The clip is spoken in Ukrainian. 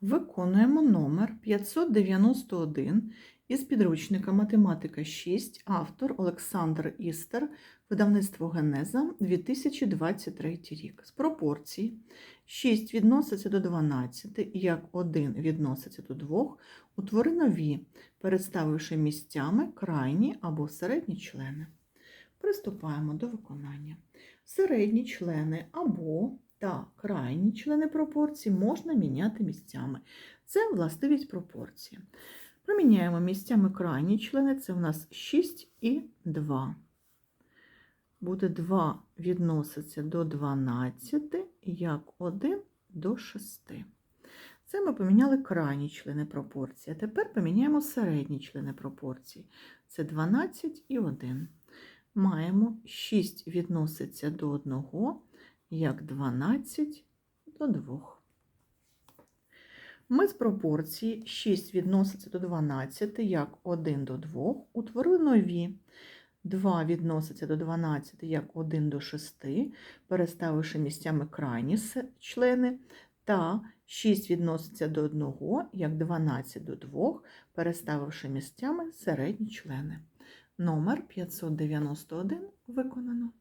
Виконуємо номер 591 із підручника Математика 6, автор Олександр Істер, видавництво Генеза 2023 рік. З пропорцій 6 відноситься до 12, як 1 відноситься до 2, утвори нові, переставивши місцями крайні або середні члени. Приступаємо до виконання. Середні члени або та крайні члени пропорцій можна міняти місцями. Це властивість пропорції. Проміняємо місцями крайні члени, це у нас 6 і 2. Буде 2 відноситься до 12, як 1 до 6. Це ми поміняли крайні члени пропорції. Тепер поміняємо середні члени пропорції. Це 12 і 1. Маємо 6 відноситься до 1, як 12 до 2. Ми з пропорції 6 відноситься до 12, як 1 до 2, утворили нові. 2 відноситься до 12, як 1 до 6, переставивши місцями крайні члени, та 6 відноситься до 1, як 12 до 2, переставивши місцями середні члени. Номер 591 виконано.